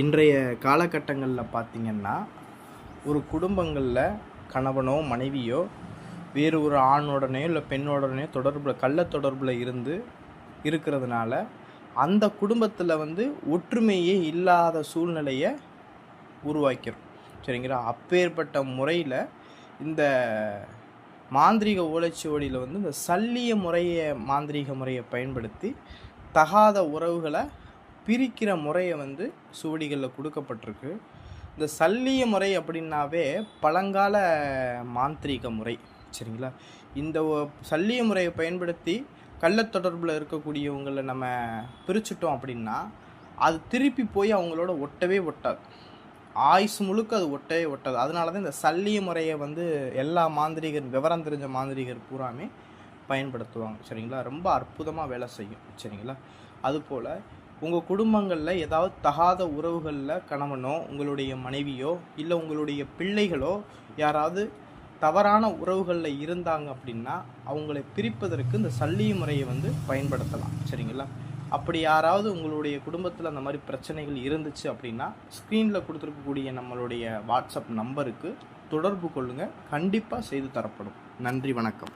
இன்றைய காலகட்டங்களில் பார்த்திங்கன்னா ஒரு குடும்பங்களில் கணவனோ மனைவியோ வேறு ஒரு ஆணுடனையோ இல்லை பெண்ணோடனேயோ தொடர்பில் கள்ள தொடர்பில் இருந்து இருக்கிறதுனால அந்த குடும்பத்தில் வந்து ஒற்றுமையே இல்லாத சூழ்நிலையை உருவாக்கிறோம். சரிங்களா? அப்பேற்பட்ட முறையில் இந்த மாந்திரீக ஓலைச்சுவடியில் வந்து இந்த சல்லிய முறையை மாந்திரீக முறையை பயன்படுத்தி தகாத உறவுகளை பிரிக்கிற முறையை வந்து சுவடிகளில் கொடுக்கப்பட்டிருக்கு. இந்த சல்லிய முறை அப்படின்னாவே பழங்கால மாந்திரீக முறை சரிங்களா? இந்த சல்லிய முறையை பயன்படுத்தி கள்ள தொடர்பில் இருக்கக்கூடியவங்களை நம்ம பிரிச்சுட்டோம் அப்படின்னா அது திருப்பி போய் அவங்களோட ஒட்டவே ஒட்டாது. ஆயுசு முழுக்க அது ஒட்டவே ஒட்டாது. அதனால தான் இந்த சல்லிய முறையை வந்து எல்லா மாந்திரிகர் விவரம் தெரிஞ்ச மாந்திரிகர் பூராமே பயன்படுத்துவாங்க சரிங்களா? ரொம்ப அற்புதமாக வேலை செய்யும் சரிங்களா? அதுபோல் உங்கள் குடும்பங்களில் ஏதாவது தகாத உறவுகளில் கணவனோ உங்களுடைய மனைவியோ இல்லை உங்களுடைய பிள்ளைகளோ யாராவது தவறான உறவுகளில் இருந்தாங்க அப்படின்னா அவங்களை பிரிப்பதற்கு இந்த சல்லிய முறையை வந்து பயன்படுத்தலாம். சரிங்களா? அப்படி யாராவது உங்களுடைய குடும்பத்தில் அந்த மாதிரி பிரச்சனைகள் இருந்துச்சு அப்படின்னா ஸ்க்ரீனில் கொடுத்துருக்கக்கூடிய நம்மளுடைய வாட்ஸ்அப் நம்பருக்கு தொடர்பு கொள்ளுங்கள் கண்டிப்பாக செய்து தரப்படும். நன்றி வணக்கம்.